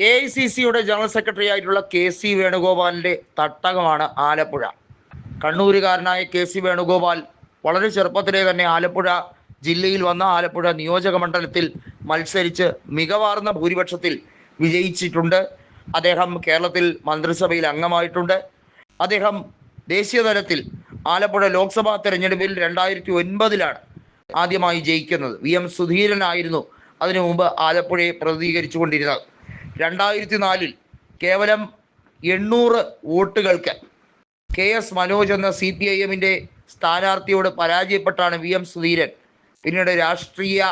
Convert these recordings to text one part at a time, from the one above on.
A I C സിയുടെ general secretary ആയിട്ടുള്ള K C വേണുഗോപാലിന്റെ തട്ടകമാണ് ആലപ്പുഴ. കണ്ണൂരുകാരനായ കെ സി വേണുഗോപാൽ വളരെ ചെറുപ്പത്തിലെ തന്നെ ആലപ്പുഴ ജില്ലയിൽ വന്ന ആലപ്പുഴ നിയോജക മണ്ഡലത്തിൽ മത്സരിച്ച് മികവാർന്ന ഭൂരിപക്ഷത്തിൽ വിജയിച്ചിട്ടുണ്ട്. അദ്ദേഹം കേരളത്തിൽ മന്ത്രിസഭയിൽ അംഗമായിട്ടുണ്ട്. അദ്ദേഹം ദേശീയ തലത്തിൽ ആലപ്പുഴ ലോക്സഭാ തെരഞ്ഞെടുപ്പിൽ രണ്ടായിരത്തി ഒൻപതിലാണ് ആദ്യമായി ജയിക്കുന്നത്. വി എം സുധീരനായിരുന്നു. അതിനു മുമ്പ് ആലപ്പുഴയെ പ്രതിനിധീകരിച്ചു കൊണ്ടിരുന്നത് രണ്ടായിരത്തി നാലിൽ കേവലം എണ്ണൂറ് വോട്ടുകൾക്ക് കെ എസ് മനോജ് എന്ന സി പി ഐ എമ്മിന്റെ സ്ഥാനാർത്ഥിയോട് പരാജയപ്പെട്ടാണ് വി എം സുധീരൻ. പിന്നീട് രാഷ്ട്രീയ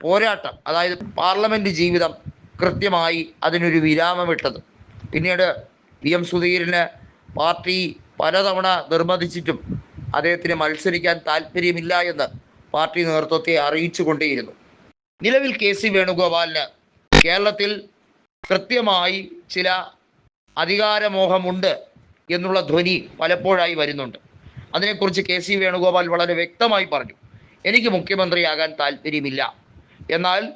പോരാട്ടം അതായത് പാർലമെന്റ് ജീവിതം കൃത്യമായി അതിനൊരു വിരാമമിട്ടത്. പിന്നീട് വി എം സുധീരന് പാർട്ടി പലതവണ നിർബന്ധിച്ചിട്ടും അദ്ദേഹത്തിന് മത്സരിക്കാൻ താല്പര്യമില്ല എന്ന് പാർട്ടി നേതൃത്വത്തെ അറിയിച്ചു കൊണ്ടേയിരുന്നു നിലവിൽ കെ സി വേണുഗോപാലിന് കേരളത്തിൽ കൃത്യമായി ചില അധികാരമോഹമുണ്ട് എന്നുള്ള ധ്വനി പലപ്പോഴായി വരുന്നുണ്ട്. അതിനെക്കുറിച്ച് കെ സി വേണുഗോപാൽ വളരെ വ്യക്തമായി പറഞ്ഞു. എനിക്ക് മുഖ്യമന്ത്രിയാകാൻ താല്പര്യമില്ല. എന്നാൽ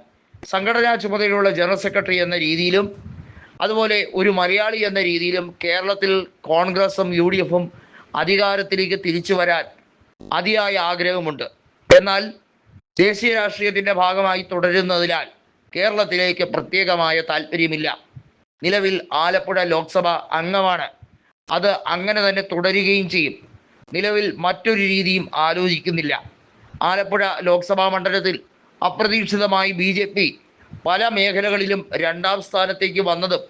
സംഘടനാ ചുമതലയുള്ള ജനറൽ സെക്രട്ടറി എന്ന രീതിയിലും അതുപോലെ ഒരു മലയാളി എന്ന രീതിയിലും കേരളത്തിൽ കോൺഗ്രസും യു ഡി എഫും അധികാരത്തിലേക്ക് തിരിച്ചു വരാൻ അതിയായ ആഗ്രഹമുണ്ട്. എന്നാൽ ദേശീയ രാഷ്ട്രീയത്തിന്റെ ഭാഗമായി തുടരുന്നതിനാൽ കേരളത്തിലേക്ക് പ്രത്യേകമായ താല്പര്യമില്ല. നിലവിൽ ആലപ്പുഴ ലോക്സഭ അംഗമാണ്. അത് അങ്ങനെ തന്നെ തുടരുകയും ചെയ്യും. നിലവിൽ മറ്റൊരു രീതിയും ആലോചിക്കുന്നില്ല. ആലപ്പുഴ ലോക്സഭാ മണ്ഡലത്തിൽ അപ്രതീക്ഷിതമായി ബി ജെ പി പല മേഖലകളിലും രണ്ടാം സ്ഥാനത്തേക്ക് വന്നതും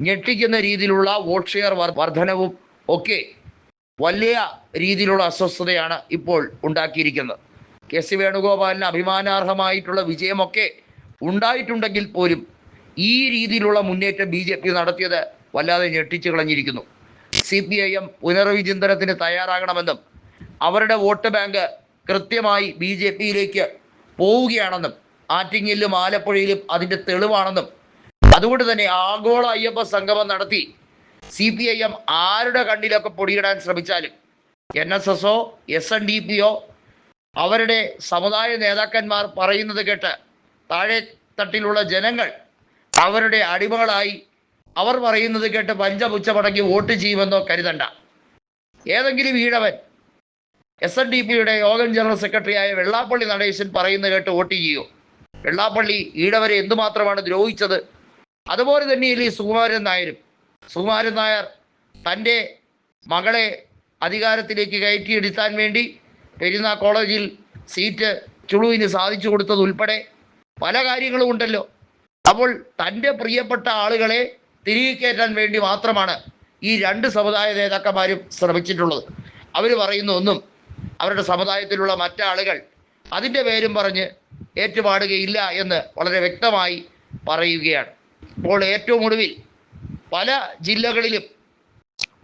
ഞെട്ടിക്കുന്ന രീതിയിലുള്ള വോട്ട് ഷെയർ വർ- വർധനവും ഒക്കെ വലിയ രീതിയിലുള്ള അസ്വസ്ഥതയാണ് ഇപ്പോൾ ഉണ്ടാക്കിയിരിക്കുന്നത്. കെ സി വേണുഗോപാലിന് അഭിമാനാർഹമായിട്ടുള്ള വിജയമൊക്കെ ഉണ്ടായിട്ടുണ്ടെങ്കിൽ പോലും ഈ രീതിയിലുള്ള മുന്നേറ്റം ബി ജെ പി നടത്തിയത് വല്ലാതെ ഞെട്ടിച്ചു കളഞ്ഞിരിക്കുന്നു. സി പി ഐ എം പുനർവിചിന്തനത്തിന് തയ്യാറാകണമെന്നും അവരുടെ വോട്ട് ബാങ്ക് കൃത്യമായി ബി ജെ പിയിലേക്ക് പോവുകയാണെന്നും ആറ്റിങ്ങലിലും ആലപ്പുഴയിലും അതിന്റെ തെളിവാണെന്നും അതുകൊണ്ട് തന്നെ ആഗോള അയ്യപ്പ സംഗമം നടത്തി സി പി ഐ എം ആരുടെ കണ്ണിലൊക്കെ പൊടിയിടാൻ ശ്രമിച്ചാലും എൻ എസ് എസോ എസ് എൻ ഡി പിയോ അവരുടെ സമുദായ നേതാക്കന്മാർ പറയുന്നത് കേട്ട് താഴെ തട്ടിലുള്ള ജനങ്ങൾ അവരുടെ അടിമകളായി അവർ പറയുന്നത് കേട്ട് പഞ്ചപുച്ച മടങ്ങി വോട്ട് ചെയ്യുമെന്നോ കരുതണ്ട. ഏതെങ്കിലും ഈഴവൻ എസ് എൻ ഡി പിയുടെ യോഗം ജനറൽ സെക്രട്ടറിയായ വെള്ളാപ്പള്ളി നടേശൻ പറയുന്നത് കേട്ട് വോട്ട് ചെയ്യൂ. വെള്ളാപ്പള്ളി ഈഴവരെ എന്തുമാത്രമാണ് ദ്രോഹിച്ചത്? അതുപോലെ തന്നെയല്ലേ സുകുമാരൻ നായരും. സുകുമാരൻ നായർ തന്റെ മകളെ അധികാരത്തിലേക്ക് കയറ്റിയെടുത്താൻ വേണ്ടി പെരുന്ന കോളേജിൽ സീറ്റ് ചുളുവിന് സാധിച്ചു കൊടുത്തത് ഉൾപ്പെടെ പല കാര്യങ്ങളും ഉണ്ടല്ലോ. അപ്പോൾ തന്റെ പ്രിയപ്പെട്ട ആളുകളെ തിരികെ കയറ്റാൻ വേണ്ടി മാത്രമാണ് ഈ രണ്ട് സമുദായ നേതാക്കന്മാരും ശ്രമിച്ചിട്ടുള്ളത്. അവർ പറയുന്ന ഒന്നും അവരുടെ സമുദായത്തിലുള്ള മറ്റാളുകൾ അതിന്റെ പേരും പറഞ്ഞ് ഏറ്റുപാടുകയില്ല എന്ന് വളരെ വ്യക്തമായി പറയുകയാണ്. ഇപ്പോൾ ഏറ്റവും ഒടുവിൽ പല ജില്ലകളിലും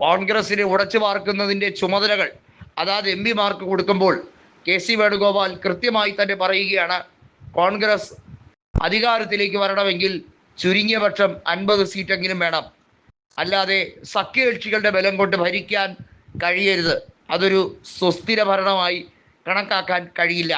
കോൺഗ്രസിനെ ഉടച്ചു പാർക്കുന്നതിന്റെ ചുമതലകൾ അതാത് എം പിമാർക്ക് കൊടുക്കുമ്പോൾ കെ സി വേണുഗോപാൽ കൃത്യമായി തന്നെ പറയുകയാണ്. കോൺഗ്രസ് അധികാരത്തിലേക്ക് വരണമെങ്കിൽ ചുരുങ്ങിയ പക്ഷം അൻപത് സീറ്റെങ്കിലും വേണം. അല്ലാതെ സഖ്യകക്ഷികളുടെ ബലം കൊണ്ട് ഭരിക്കാൻ കഴിയരുത്. അതൊരു സുസ്ഥിര ഭരണമായി കണക്കാക്കാൻ കഴിയില്ല.